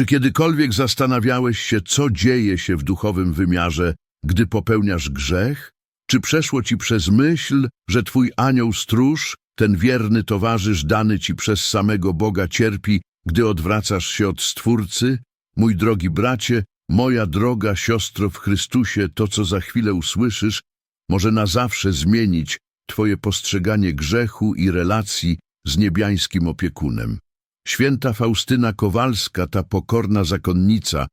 Czy kiedykolwiek zastanawiałeś się, co dzieje się w duchowym wymiarze, gdy popełniasz grzech? Czy przeszło ci przez myśl, że twój anioł stróż, ten wierny towarzysz dany ci przez samego Boga cierpi, gdy odwracasz się od Stwórcy? Mój drogi bracie, moja droga siostro w Chrystusie, to co za chwilę usłyszysz, może na zawsze zmienić twoje postrzeganie grzechu i relacji z niebiańskim opiekunem. Święta Faustyna Kowalska, ta pokorna zakonnica,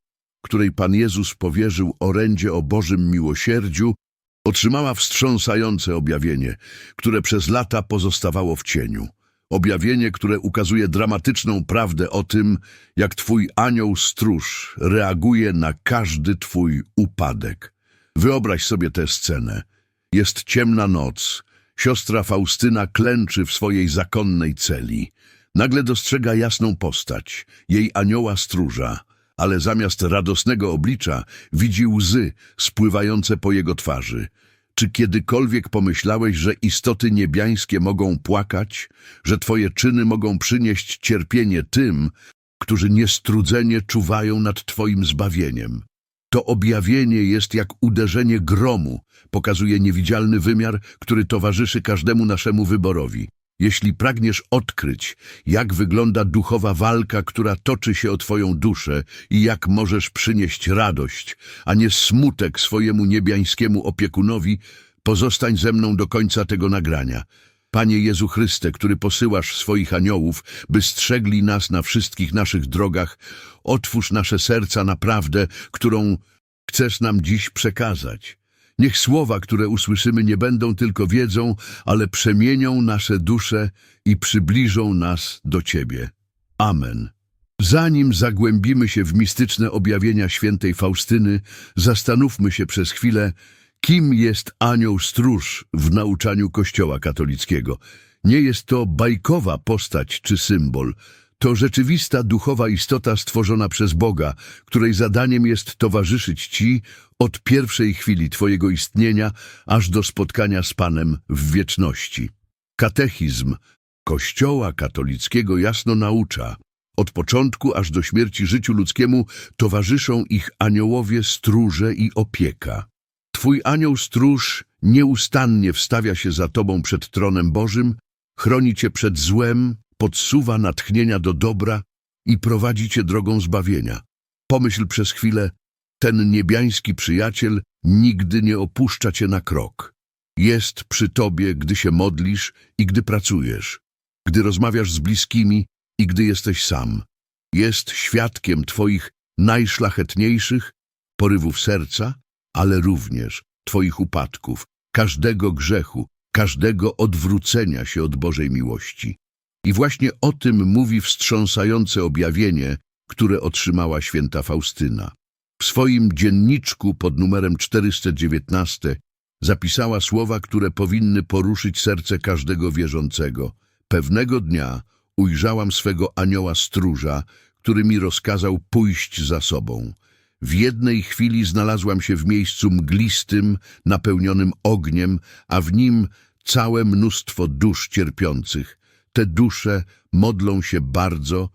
której Pan Jezus powierzył orędzie o Bożym miłosierdziu, otrzymała wstrząsające objawienie, które przez lata pozostawało w cieniu. Objawienie, które ukazuje dramatyczną prawdę o tym, jak Twój anioł stróż reaguje na każdy Twój upadek. Wyobraź sobie tę scenę. Jest ciemna noc. Siostra Faustyna klęczy w swojej zakonnej celi. Nagle dostrzega jasną postać, jej anioła stróża, ale zamiast radosnego oblicza widzi łzy spływające po jego twarzy. Czy kiedykolwiek pomyślałeś, że istoty niebiańskie mogą płakać, że twoje czyny mogą przynieść cierpienie tym, którzy niestrudzenie czuwają nad twoim zbawieniem? To objawienie jest jak uderzenie gromu, pokazuje niewidzialny wymiar, który towarzyszy każdemu naszemu wyborowi. Jeśli pragniesz odkryć, jak wygląda duchowa walka, która toczy się o Twoją duszę i jak możesz przynieść radość, a nie smutek swojemu niebiańskiemu opiekunowi, pozostań ze mną do końca tego nagrania. Panie Jezu Chryste, który posyłasz swoich aniołów, by strzegli nas na wszystkich naszych drogach, otwórz nasze serca na prawdę, którą chcesz nam dziś przekazać. Niech słowa, które usłyszymy, nie będą tylko wiedzą, ale przemienią nasze dusze i przybliżą nas do Ciebie. Amen. Zanim zagłębimy się w mistyczne objawienia świętej Faustyny, zastanówmy się przez chwilę, kim jest anioł stróż w nauczaniu Kościoła katolickiego. Nie jest to bajkowa postać czy symbol, to rzeczywista duchowa istota stworzona przez Boga, której zadaniem jest towarzyszyć Ci od pierwszej chwili Twojego istnienia, aż do spotkania z Panem w wieczności. Katechizm Kościoła katolickiego jasno naucza, od początku aż do śmierci życiu ludzkiemu towarzyszą ich aniołowie stróże i opieka. Twój anioł stróż nieustannie wstawia się za Tobą przed tronem Bożym, chroni Cię przed złem, podsuwa natchnienia do dobra i prowadzi Cię drogą zbawienia. Pomyśl przez chwilę, ten niebiański przyjaciel nigdy nie opuszcza Cię na krok. Jest przy Tobie, gdy się modlisz i gdy pracujesz, gdy rozmawiasz z bliskimi i gdy jesteś sam. Jest świadkiem Twoich najszlachetniejszych porywów serca, ale również Twoich upadków, każdego grzechu, każdego odwrócenia się od Bożej miłości. I właśnie o tym mówi wstrząsające objawienie, które otrzymała święta Faustyna. W swoim dzienniczku pod numerem 419 zapisała słowa, które powinny poruszyć serce każdego wierzącego. Pewnego dnia ujrzałam swego anioła stróża, który mi rozkazał pójść za sobą. W jednej chwili znalazłam się w miejscu mglistym, napełnionym ogniem, a w nim całe mnóstwo dusz cierpiących. Te dusze modlą się bardzo,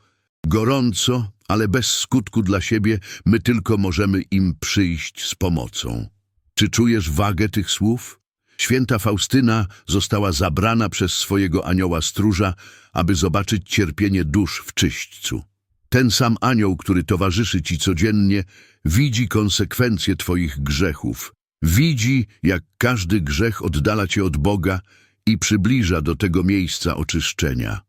gorąco, ale bez skutku dla siebie, my tylko możemy im przyjść z pomocą. Czy czujesz wagę tych słów? Święta Faustyna została zabrana przez swojego anioła stróża, aby zobaczyć cierpienie dusz w czyśćcu. Ten sam anioł, który towarzyszy ci codziennie, widzi konsekwencje twoich grzechów. Widzi, jak każdy grzech oddala cię od Boga i przybliża do tego miejsca oczyszczenia.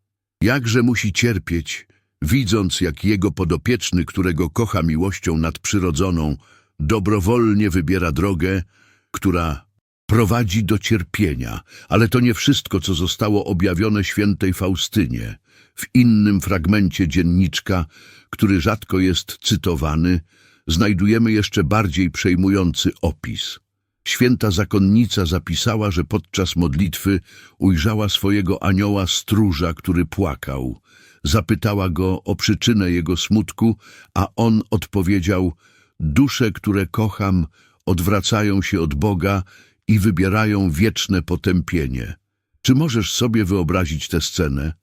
Jakże musi cierpieć, widząc jak jego podopieczny, którego kocha miłością nadprzyrodzoną, dobrowolnie wybiera drogę, która prowadzi do cierpienia. Ale to nie wszystko, co zostało objawione świętej Faustynie. W innym fragmencie dzienniczka, który rzadko jest cytowany, znajdujemy jeszcze bardziej przejmujący opis. Święta zakonnica zapisała, że podczas modlitwy ujrzała swojego anioła stróża, który płakał. Zapytała go o przyczynę jego smutku, a on odpowiedział: Dusze, które kocham, odwracają się od Boga i wybierają wieczne potępienie. Czy możesz sobie wyobrazić tę scenę?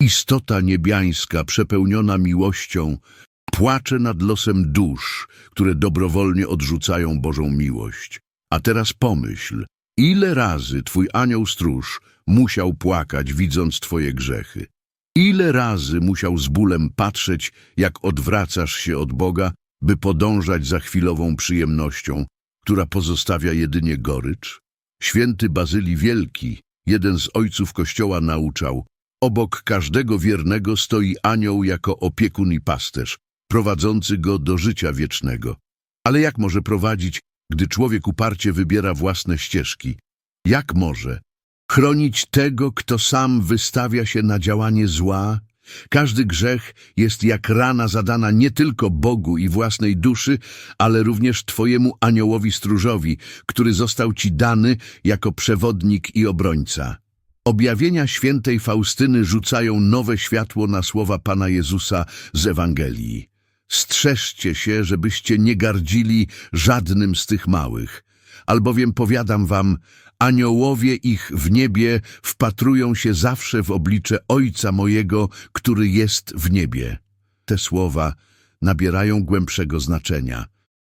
Istota niebiańska, przepełniona miłością, Płacze nad losem dusz, które dobrowolnie odrzucają Bożą miłość. A teraz pomyśl, ile razy twój anioł stróż musiał płakać, widząc twoje grzechy. Ile razy musiał z bólem patrzeć, jak odwracasz się od Boga, by podążać za chwilową przyjemnością, która pozostawia jedynie gorycz? Święty Bazylii Wielki, jeden z ojców Kościoła, nauczał, obok każdego wiernego stoi anioł jako opiekun i pasterz, prowadzący go do życia wiecznego. Ale jak może prowadzić, gdy człowiek uparcie wybiera własne ścieżki? Jak może chronić tego, kto sam wystawia się na działanie zła? Każdy grzech jest jak rana zadana nie tylko Bogu i własnej duszy, ale również Twojemu aniołowi stróżowi, który został Ci dany jako przewodnik i obrońca. Objawienia świętej Faustyny rzucają nowe światło na słowa Pana Jezusa z Ewangelii. Strzeżcie się, żebyście nie gardzili żadnym z tych małych, albowiem powiadam wam, aniołowie ich w niebie wpatrują się zawsze w oblicze Ojca mojego, który jest w niebie. Te słowa nabierają głębszego znaczenia.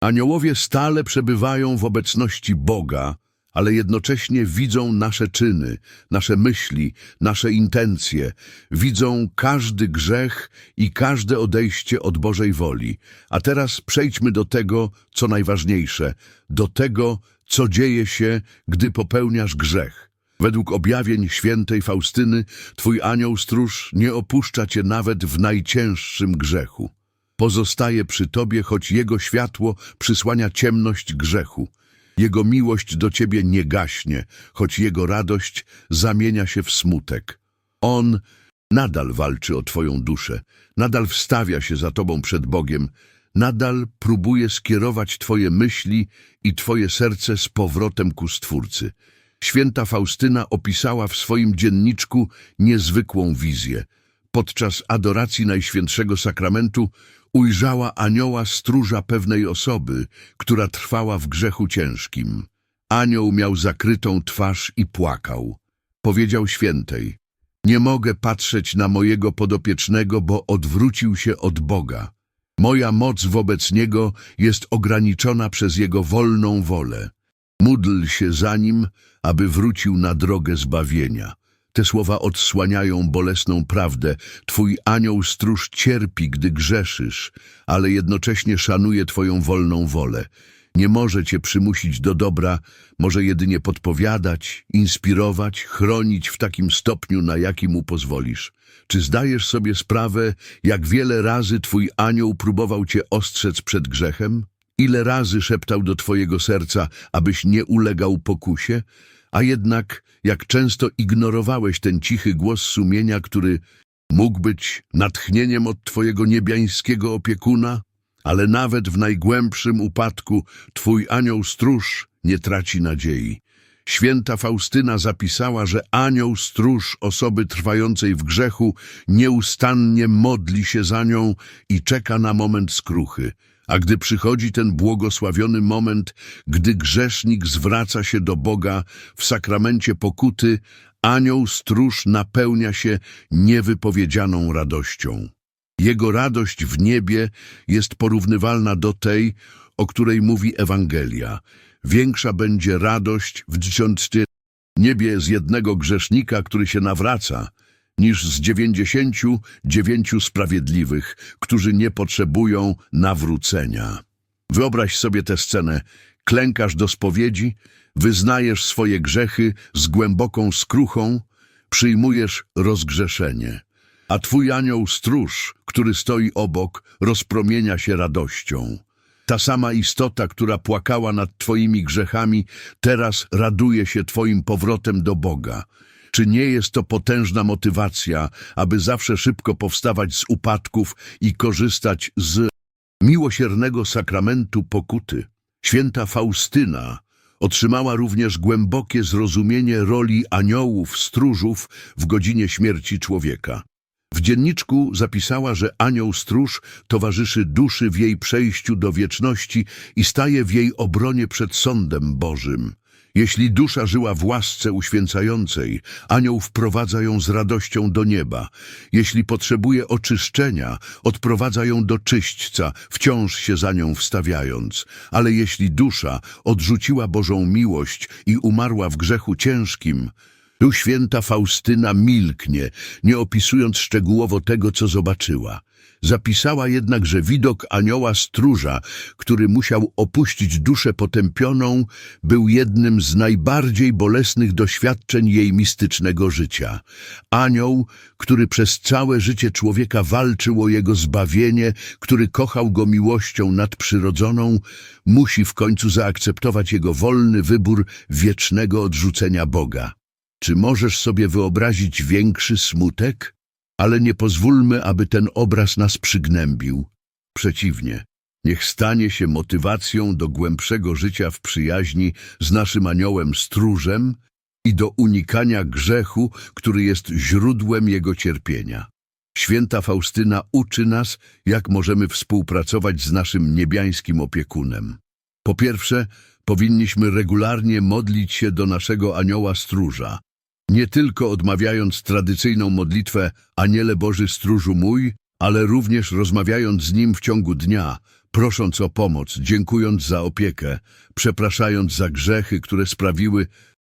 Aniołowie stale przebywają w obecności Boga, ale jednocześnie widzą nasze czyny, nasze myśli, nasze intencje, widzą każdy grzech i każde odejście od Bożej woli. A teraz przejdźmy do tego, co najważniejsze, do tego, co dzieje się, gdy popełniasz grzech. Według objawień świętej Faustyny, twój anioł stróż nie opuszcza cię nawet w najcięższym grzechu. Pozostaje przy tobie, choć jego światło przysłania ciemność grzechu. Jego miłość do ciebie nie gaśnie, choć jego radość zamienia się w smutek. On nadal walczy o twoją duszę, nadal wstawia się za tobą przed Bogiem, nadal próbuje skierować twoje myśli i twoje serce z powrotem ku Stwórcy. Święta Faustyna opisała w swoim dzienniczku niezwykłą wizję. Podczas adoracji Najświętszego Sakramentu ujrzała anioła stróża pewnej osoby, która trwała w grzechu ciężkim. Anioł miał zakrytą twarz i płakał. Powiedział świętej, nie mogę patrzeć na mojego podopiecznego, bo odwrócił się od Boga. Moja moc wobec niego jest ograniczona przez jego wolną wolę. Módl się za nim, aby wrócił na drogę zbawienia. Te słowa odsłaniają bolesną prawdę. Twój anioł stróż cierpi, gdy grzeszysz, ale jednocześnie szanuje Twoją wolną wolę. Nie może Cię przymusić do dobra, może jedynie podpowiadać, inspirować, chronić w takim stopniu, na jaki mu pozwolisz. Czy zdajesz sobie sprawę, jak wiele razy Twój anioł próbował Cię ostrzec przed grzechem? Ile razy szeptał do Twojego serca, abyś nie ulegał pokusie? A jednak, jak często ignorowałeś ten cichy głos sumienia, który mógł być natchnieniem od Twojego niebiańskiego opiekuna? Ale nawet w najgłębszym upadku Twój anioł stróż nie traci nadziei. Święta Faustyna zapisała, że anioł stróż osoby trwającej w grzechu nieustannie modli się za nią i czeka na moment skruchy. A gdy przychodzi ten błogosławiony moment, gdy grzesznik zwraca się do Boga w sakramencie pokuty, anioł stróż napełnia się niewypowiedzianą radością. Jego radość w niebie jest porównywalna do tej, o której mówi Ewangelia. Większa będzie radość w dziesiątce niebie z jednego grzesznika, który się nawraca, niż z dziewięćdziesięciu dziewięciu sprawiedliwych, którzy nie potrzebują nawrócenia. Wyobraź sobie tę scenę. Klękasz do spowiedzi, wyznajesz swoje grzechy z głęboką skruchą, przyjmujesz rozgrzeszenie. A twój anioł stróż, który stoi obok, rozpromienia się radością. Ta sama istota, która płakała nad twoimi grzechami, teraz raduje się twoim powrotem do Boga. Czy nie jest to potężna motywacja, aby zawsze szybko powstawać z upadków i korzystać z miłosiernego sakramentu pokuty? Święta Faustyna otrzymała również głębokie zrozumienie roli aniołów, stróżów w godzinie śmierci człowieka. W dzienniczku zapisała, że anioł stróż towarzyszy duszy w jej przejściu do wieczności i staje w jej obronie przed sądem Bożym. Jeśli dusza żyła w łasce uświęcającej, anioł wprowadza ją z radością do nieba. Jeśli potrzebuje oczyszczenia, odprowadza ją do czyśćca, wciąż się za nią wstawiając. Ale jeśli dusza odrzuciła Bożą miłość i umarła w grzechu ciężkim, tu święta Faustyna milknie, nie opisując szczegółowo tego, co zobaczyła. Zapisała jednak, że widok anioła stróża, który musiał opuścić duszę potępioną, był jednym z najbardziej bolesnych doświadczeń jej mistycznego życia. Anioł, który przez całe życie człowieka walczył o jego zbawienie, który kochał go miłością nadprzyrodzoną, musi w końcu zaakceptować jego wolny wybór wiecznego odrzucenia Boga. Czy możesz sobie wyobrazić większy smutek? Ale nie pozwólmy, aby ten obraz nas przygnębił. Przeciwnie, niech stanie się motywacją do głębszego życia w przyjaźni z naszym aniołem stróżem i do unikania grzechu, który jest źródłem jego cierpienia. Święta Faustyna uczy nas, jak możemy współpracować z naszym niebiańskim opiekunem. Po pierwsze, powinniśmy regularnie modlić się do naszego anioła stróża, nie tylko odmawiając tradycyjną modlitwę Aniele Boży Stróżu mój, ale również rozmawiając z Nim w ciągu dnia, prosząc o pomoc, dziękując za opiekę, przepraszając za grzechy, które sprawiły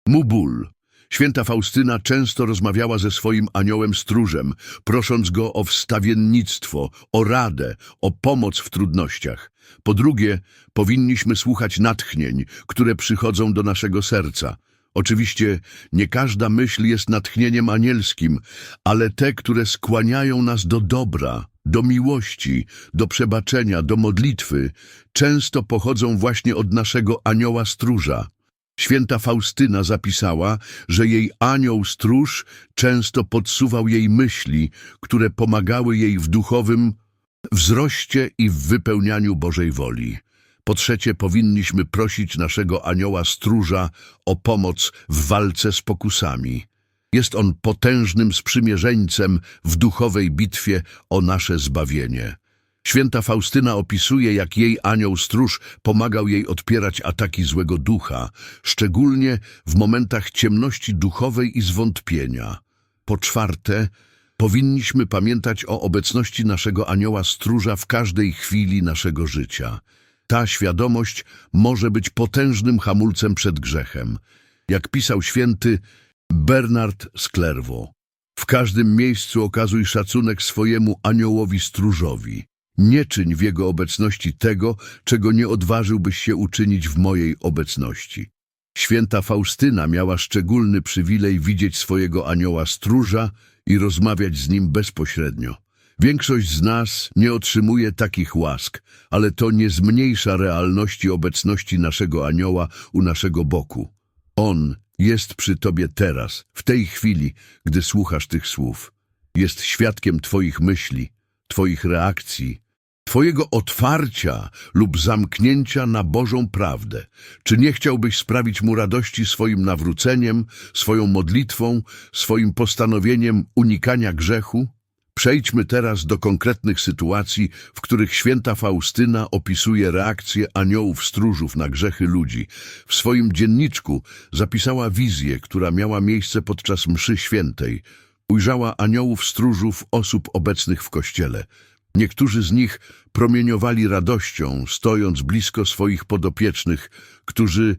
mu ból. Święta Faustyna często rozmawiała ze swoim aniołem stróżem, prosząc go o wstawiennictwo, o radę, o pomoc w trudnościach. Po drugie, powinniśmy słuchać natchnień, które przychodzą do naszego serca. Oczywiście nie każda myśl jest natchnieniem anielskim, ale te, które skłaniają nas do dobra, do miłości, do przebaczenia, do modlitwy, często pochodzą właśnie od naszego anioła stróża. Święta Faustyna zapisała, że jej anioł stróż często podsuwał jej myśli, które pomagały jej w duchowym wzroście i w wypełnianiu Bożej woli. Po trzecie, powinniśmy prosić naszego anioła stróża o pomoc w walce z pokusami. Jest on potężnym sprzymierzeńcem w duchowej bitwie o nasze zbawienie. Święta Faustyna opisuje, jak jej anioł stróż pomagał jej odpierać ataki złego ducha, szczególnie w momentach ciemności duchowej i zwątpienia. Po czwarte, powinniśmy pamiętać o obecności naszego anioła stróża w każdej chwili naszego życia. Ta świadomość może być potężnym hamulcem przed grzechem. Jak pisał święty Bernard Clairvaux, w każdym miejscu okazuj szacunek swojemu aniołowi stróżowi. Nie czyń w jego obecności tego, czego nie odważyłbyś się uczynić w mojej obecności. Święta Faustyna miała szczególny przywilej widzieć swojego anioła stróża i rozmawiać z nim bezpośrednio. Większość z nas nie otrzymuje takich łask, ale to nie zmniejsza realności obecności naszego anioła u naszego boku. On jest przy tobie teraz, w tej chwili, gdy słuchasz tych słów. Jest świadkiem twoich myśli, twoich reakcji, twojego otwarcia lub zamknięcia na Bożą prawdę. Czy nie chciałbyś sprawić mu radości swoim nawróceniem, swoją modlitwą, swoim postanowieniem unikania grzechu? Przejdźmy teraz do konkretnych sytuacji, w których święta Faustyna opisuje reakcję aniołów stróżów na grzechy ludzi. W swoim dzienniczku zapisała wizję, która miała miejsce podczas mszy świętej. Ujrzała aniołów stróżów osób obecnych w kościele. Niektórzy z nich promieniowali radością, stojąc blisko swoich podopiecznych, którzy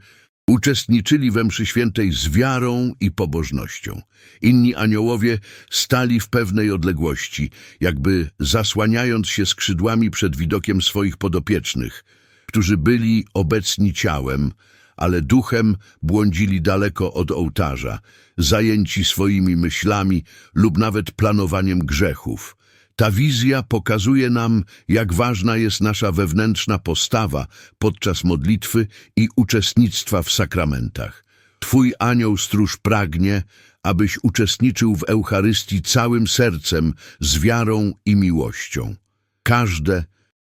Uczestniczyli we mszy świętej z wiarą i pobożnością. Inni aniołowie stali w pewnej odległości, jakby zasłaniając się skrzydłami przed widokiem swoich podopiecznych, którzy byli obecni ciałem, ale duchem błądzili daleko od ołtarza, zajęci swoimi myślami lub nawet planowaniem grzechów. Ta wizja pokazuje nam, jak ważna jest nasza wewnętrzna postawa podczas modlitwy i uczestnictwa w sakramentach. Twój anioł stróż pragnie, abyś uczestniczył w Eucharystii całym sercem, z wiarą i miłością. Każde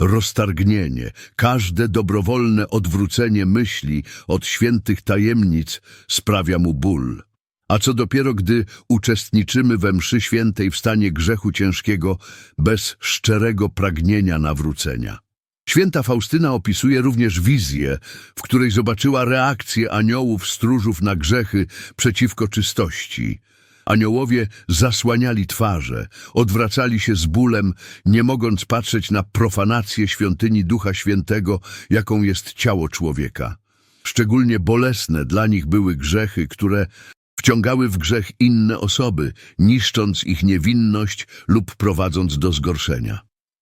roztargnienie, każde dobrowolne odwrócenie myśli od świętych tajemnic sprawia mu ból. A co dopiero, gdy uczestniczymy we mszy świętej w stanie grzechu ciężkiego bez szczerego pragnienia nawrócenia. Święta Faustyna opisuje również wizję, w której zobaczyła reakcję aniołów stróżów na grzechy przeciwko czystości. Aniołowie zasłaniali twarze, odwracali się z bólem, nie mogąc patrzeć na profanację świątyni Ducha Świętego, jaką jest ciało człowieka. Szczególnie bolesne dla nich były grzechy, które wciągały w grzech inne osoby, niszcząc ich niewinność lub prowadząc do zgorszenia.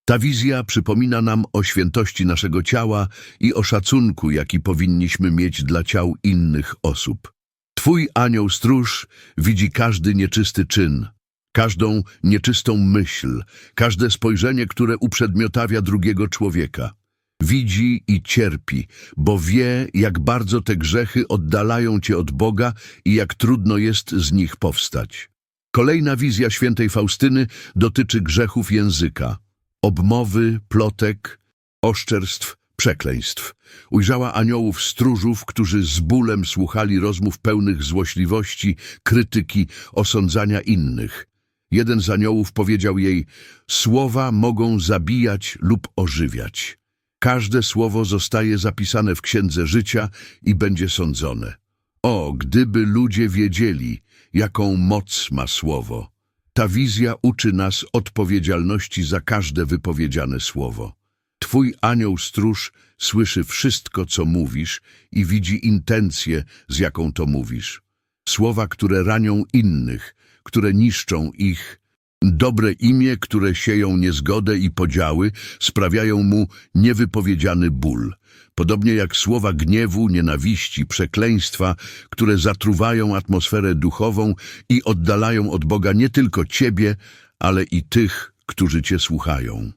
Ta wizja przypomina nam o świętości naszego ciała i o szacunku, jaki powinniśmy mieć dla ciał innych osób. Twój anioł stróż widzi każdy nieczysty czyn, każdą nieczystą myśl, każde spojrzenie, które uprzedmiotawia drugiego człowieka. Widzi i cierpi, bo wie, jak bardzo te grzechy oddalają cię od Boga i jak trudno jest z nich powstać. Kolejna wizja świętej Faustyny dotyczy grzechów języka, obmowy, plotek, oszczerstw, przekleństw. Ujrzała aniołów stróżów, którzy z bólem słuchali rozmów pełnych złośliwości, krytyki, osądzania innych. Jeden z aniołów powiedział jej, słowa mogą zabijać lub ożywiać. Każde słowo zostaje zapisane w księdze życia i będzie sądzone. O, gdyby ludzie wiedzieli, jaką moc ma słowo. Ta wizja uczy nas odpowiedzialności za każde wypowiedziane słowo. Twój anioł stróż słyszy wszystko, co mówisz i widzi intencję, z jaką to mówisz. Słowa, które ranią innych, które niszczą ich, dobre imię, które sieją niezgodę i podziały, sprawiają mu niewypowiedziany ból. Podobnie jak słowa gniewu, nienawiści, przekleństwa, które zatruwają atmosferę duchową i oddalają od Boga nie tylko ciebie, ale i tych, którzy cię słuchają.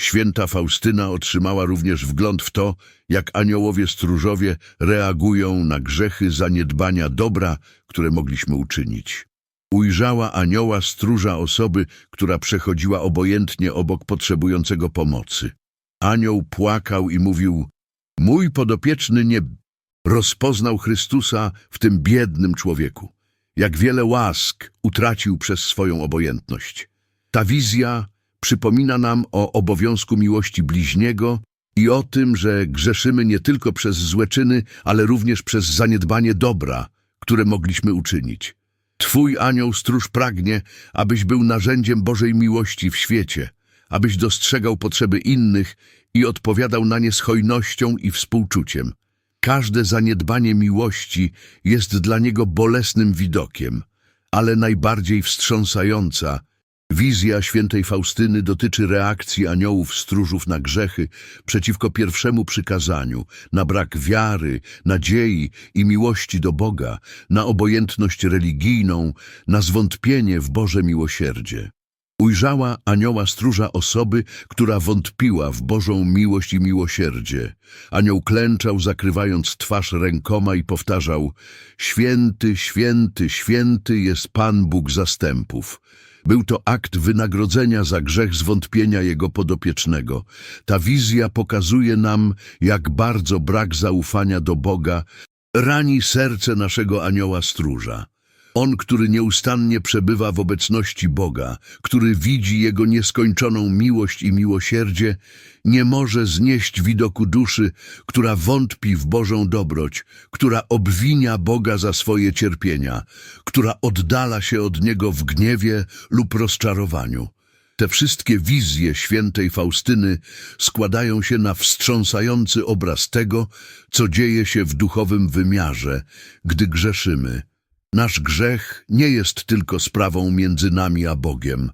Święta Faustyna otrzymała również wgląd w to, jak aniołowie stróżowie reagują na grzechy zaniedbania dobra, które mogliśmy uczynić. Ujrzała anioła stróża osoby, która przechodziła obojętnie obok potrzebującego pomocy. Anioł płakał i mówił, mój podopieczny nie rozpoznał Chrystusa w tym biednym człowieku. Jak wiele łask utracił przez swoją obojętność. Ta wizja przypomina nam o obowiązku miłości bliźniego i o tym, że grzeszymy nie tylko przez złe czyny, ale również przez zaniedbanie dobra, które mogliśmy uczynić. Twój anioł stróż pragnie, abyś był narzędziem Bożej miłości w świecie, abyś dostrzegał potrzeby innych i odpowiadał na nie z hojnością i współczuciem. Każde zaniedbanie miłości jest dla niego bolesnym widokiem, ale najbardziej wstrząsająca Wizja świętej Faustyny dotyczy reakcji aniołów stróżów na grzechy przeciwko pierwszemu przykazaniu, na brak wiary, nadziei i miłości do Boga, na obojętność religijną, na zwątpienie w Boże miłosierdzie. Ujrzała anioła stróża osoby, która wątpiła w Bożą miłość i miłosierdzie. Anioł klęczał, zakrywając twarz rękoma i powtarzał Święty, święty, święty jest Pan Bóg zastępów. Był to akt wynagrodzenia za grzech zwątpienia jego podopiecznego. Ta wizja pokazuje nam, jak bardzo brak zaufania do Boga rani serce naszego anioła stróża. On, który nieustannie przebywa w obecności Boga, który widzi Jego nieskończoną miłość i miłosierdzie, nie może znieść widoku duszy, która wątpi w Bożą dobroć, która obwinia Boga za swoje cierpienia, która oddala się od Niego w gniewie lub rozczarowaniu. Te wszystkie wizje świętej Faustyny składają się na wstrząsający obraz tego, co dzieje się w duchowym wymiarze, gdy grzeszymy. Nasz grzech nie jest tylko sprawą między nami a Bogiem.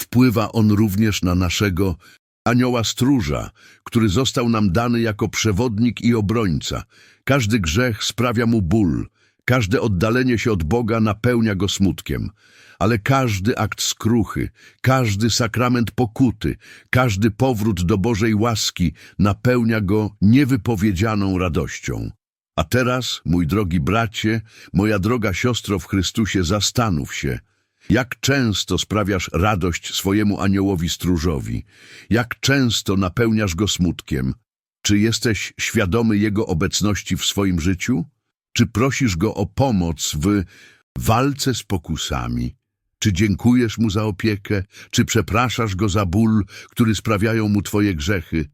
Wpływa on również na naszego anioła stróża, który został nam dany jako przewodnik i obrońca. Każdy grzech sprawia mu ból, każde oddalenie się od Boga napełnia go smutkiem. Ale każdy akt skruchy, każdy sakrament pokuty, każdy powrót do Bożej łaski napełnia go niewypowiedzianą radością. A teraz, mój drogi bracie, moja droga siostro w Chrystusie, zastanów się, jak często sprawiasz radość swojemu aniołowi stróżowi, jak często napełniasz go smutkiem. Czy jesteś świadomy jego obecności w swoim życiu? Czy prosisz go o pomoc w walce z pokusami? Czy dziękujesz mu za opiekę? Czy przepraszasz go za ból, który sprawiają mu twoje grzechy?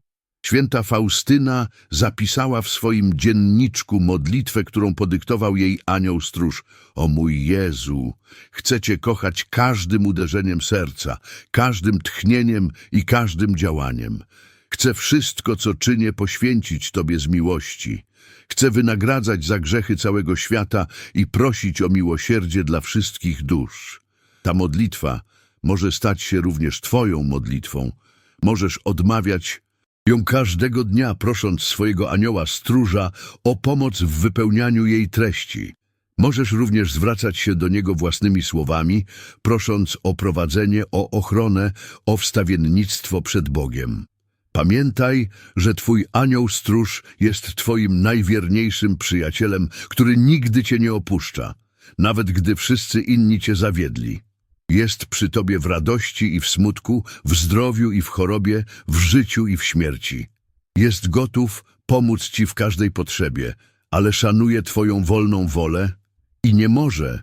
Święta Faustyna zapisała w swoim dzienniczku modlitwę, którą podyktował jej anioł stróż. O mój Jezu, chcę Cię kochać każdym uderzeniem serca, każdym tchnieniem i każdym działaniem. Chcę wszystko, co czynię, poświęcić Tobie z miłości. Chcę wynagradzać za grzechy całego świata i prosić o miłosierdzie dla wszystkich dusz. Ta modlitwa może stać się również Twoją modlitwą. Możesz odmawiać ją każdego dnia, prosząc swojego anioła stróża o pomoc w wypełnianiu jej treści. Możesz również zwracać się do niego własnymi słowami, prosząc o prowadzenie, o ochronę, o wstawiennictwo przed Bogiem. Pamiętaj, że Twój anioł stróż jest Twoim najwierniejszym przyjacielem, który nigdy Cię nie opuszcza, nawet gdy wszyscy inni Cię zawiedli. Jest przy Tobie w radości i w smutku, w zdrowiu i w chorobie, w życiu i w śmierci. Jest gotów pomóc Ci w każdej potrzebie, ale szanuje Twoją wolną wolę i nie może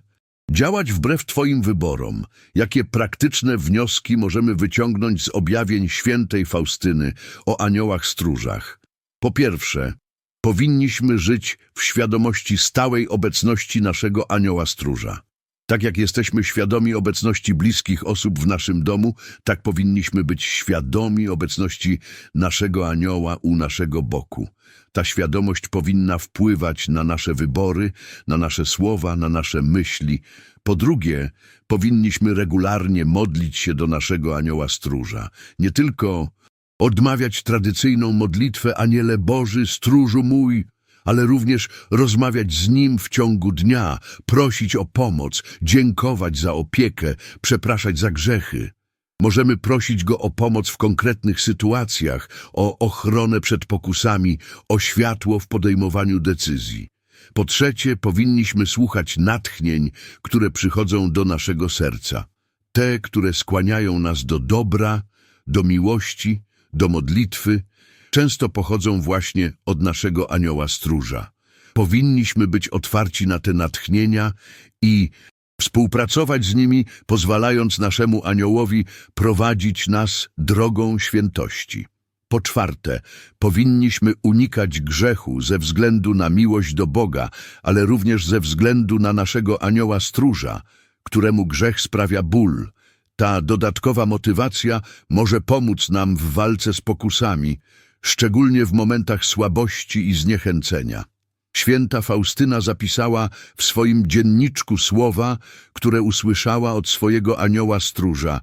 działać wbrew Twoim wyborom. Jakie praktyczne wnioski możemy wyciągnąć z objawień świętej Faustyny o aniołach stróżach? Po pierwsze, powinniśmy żyć w świadomości stałej obecności naszego anioła stróża. Tak jak jesteśmy świadomi obecności bliskich osób w naszym domu, tak powinniśmy być świadomi obecności naszego anioła u naszego boku. Ta świadomość powinna wpływać na nasze wybory, na nasze słowa, na nasze myśli. Po drugie, powinniśmy regularnie modlić się do naszego anioła stróża. Nie tylko odmawiać tradycyjną modlitwę Aniele Boży, stróżu mój, ale również rozmawiać z Nim w ciągu dnia, prosić o pomoc, dziękować za opiekę, przepraszać za grzechy. Możemy prosić Go o pomoc w konkretnych sytuacjach, o ochronę przed pokusami, o światło w podejmowaniu decyzji. Po trzecie, powinniśmy słuchać natchnień, które przychodzą do naszego serca. Te, które skłaniają nas do dobra, do miłości, do modlitwy, często pochodzą właśnie od naszego anioła stróża. Powinniśmy być otwarci na te natchnienia i współpracować z nimi, pozwalając naszemu aniołowi prowadzić nas drogą świętości. Po czwarte, powinniśmy unikać grzechu ze względu na miłość do Boga, ale również ze względu na naszego anioła stróża, któremu grzech sprawia ból. Ta dodatkowa motywacja może pomóc nam w walce z pokusami, szczególnie w momentach słabości i zniechęcenia. Święta Faustyna zapisała w swoim dzienniczku słowa, które usłyszała od swojego anioła stróża.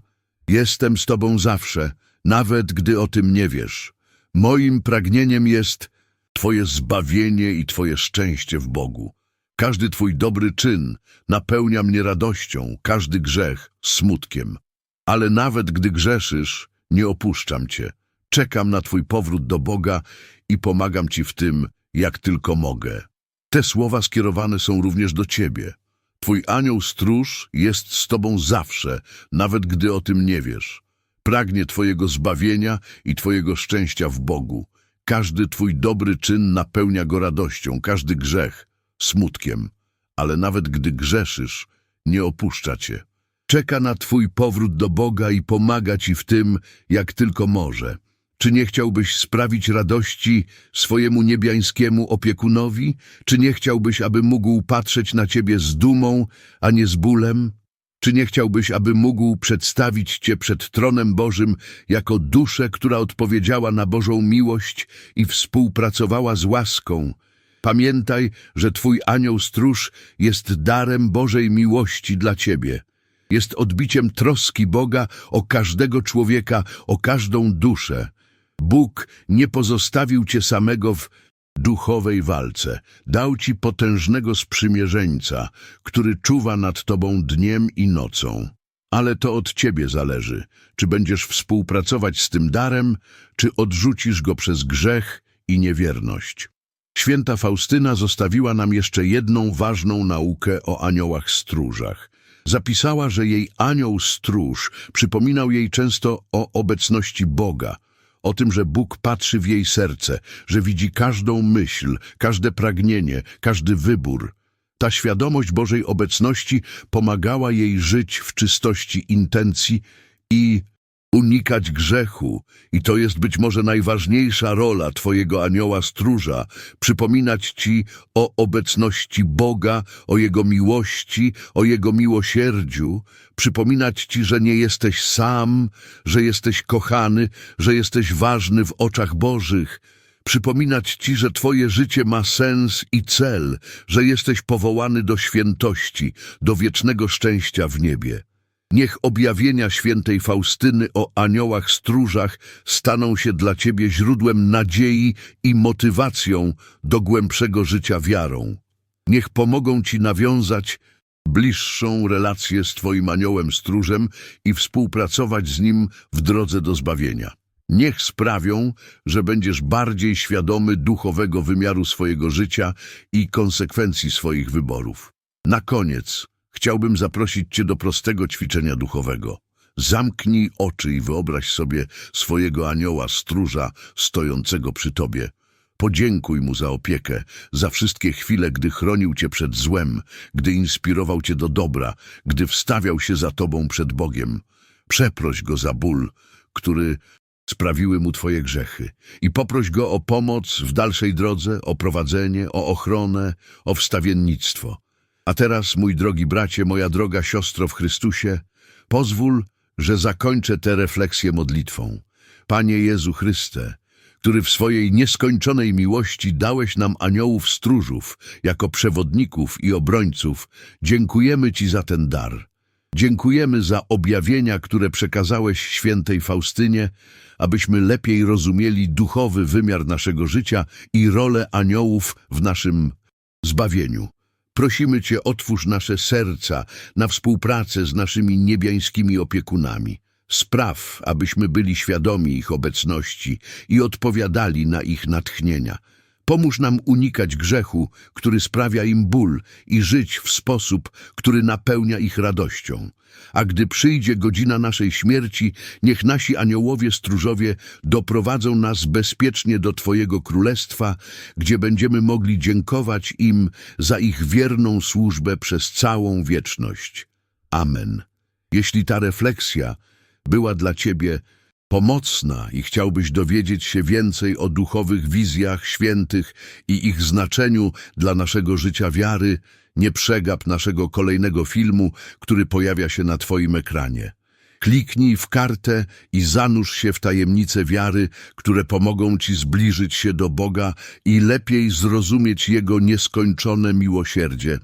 Jestem z Tobą zawsze, nawet gdy o tym nie wiesz. Moim pragnieniem jest Twoje zbawienie i Twoje szczęście w Bogu. Każdy Twój dobry czyn napełnia mnie radością, każdy grzech smutkiem. Ale nawet gdy grzeszysz, nie opuszczam Cię. Czekam na Twój powrót do Boga i pomagam Ci w tym, jak tylko mogę. Te słowa skierowane są również do Ciebie. Twój anioł stróż jest z Tobą zawsze, nawet gdy o tym nie wiesz. Pragnie Twojego zbawienia i Twojego szczęścia w Bogu. Każdy Twój dobry czyn napełnia go radością, każdy grzech smutkiem. Ale nawet gdy grzeszysz, nie opuszcza Cię. Czeka na Twój powrót do Boga i pomaga Ci w tym, jak tylko może. Czy nie chciałbyś sprawić radości swojemu niebiańskiemu opiekunowi? Czy nie chciałbyś, aby mógł patrzeć na ciebie z dumą, a nie z bólem? Czy nie chciałbyś, aby mógł przedstawić cię przed tronem Bożym jako duszę, która odpowiedziała na Bożą miłość i współpracowała z łaską? Pamiętaj, że twój anioł stróż jest darem Bożej miłości dla ciebie. Jest odbiciem troski Boga o każdego człowieka, o każdą duszę. Bóg nie pozostawił cię samego w duchowej walce. Dał ci potężnego sprzymierzeńca, który czuwa nad tobą dniem i nocą. Ale to od ciebie zależy, czy będziesz współpracować z tym darem, czy odrzucisz go przez grzech i niewierność. Święta Faustyna zostawiła nam jeszcze jedną ważną naukę o aniołach stróżach. Zapisała, że jej anioł stróż przypominał jej często o obecności Boga, o tym, że Bóg patrzy w jej serce, że widzi każdą myśl, każde pragnienie, każdy wybór. Ta świadomość Bożej obecności pomagała jej żyć w czystości intencji i unikać grzechu i to jest być może najważniejsza rola Twojego anioła stróża, przypominać Ci o obecności Boga, o Jego miłości, o Jego miłosierdziu, przypominać Ci, że nie jesteś sam, że jesteś kochany, że jesteś ważny w oczach Bożych, przypominać Ci, że Twoje życie ma sens i cel, że jesteś powołany do świętości, do wiecznego szczęścia w niebie. Niech objawienia świętej Faustyny o aniołach stróżach staną się dla Ciebie źródłem nadziei i motywacją do głębszego życia wiarą. Niech pomogą Ci nawiązać bliższą relację z Twoim aniołem stróżem i współpracować z nim w drodze do zbawienia. Niech sprawią, że będziesz bardziej świadomy duchowego wymiaru swojego życia i konsekwencji swoich wyborów. Na koniec chciałbym zaprosić Cię do prostego ćwiczenia duchowego. Zamknij oczy i wyobraź sobie swojego anioła stróża stojącego przy Tobie. Podziękuj mu za opiekę, za wszystkie chwile, gdy chronił Cię przed złem, gdy inspirował Cię do dobra, gdy wstawiał się za Tobą przed Bogiem. Przeproś go za ból, który sprawiły mu Twoje grzechy i poproś go o pomoc w dalszej drodze, o prowadzenie, o ochronę, o wstawiennictwo. A teraz, mój drogi bracie, moja droga siostro w Chrystusie, pozwól, że zakończę tę refleksję modlitwą. Panie Jezu Chryste, który w swojej nieskończonej miłości dałeś nam aniołów stróżów jako przewodników i obrońców, dziękujemy Ci za ten dar. Dziękujemy za objawienia, które przekazałeś świętej Faustynie, abyśmy lepiej rozumieli duchowy wymiar naszego życia i rolę aniołów w naszym zbawieniu. Prosimy Cię, otwórz nasze serca na współpracę z naszymi niebiańskimi opiekunami. Spraw, abyśmy byli świadomi ich obecności i odpowiadali na ich natchnienia. Pomóż nam unikać grzechu, który sprawia im ból i żyć w sposób, który napełnia ich radością. A gdy przyjdzie godzina naszej śmierci, niech nasi aniołowie stróżowie doprowadzą nas bezpiecznie do Twojego Królestwa, gdzie będziemy mogli dziękować im za ich wierną służbę przez całą wieczność. Amen. Jeśli ta refleksja była dla Ciebie pomocna i chciałbyś dowiedzieć się więcej o duchowych wizjach świętych i ich znaczeniu dla naszego życia wiary, nie przegap naszego kolejnego filmu, który pojawia się na Twoim ekranie. Kliknij w kartę i zanurz się w tajemnice wiary, które pomogą Ci zbliżyć się do Boga i lepiej zrozumieć Jego nieskończone miłosierdzie.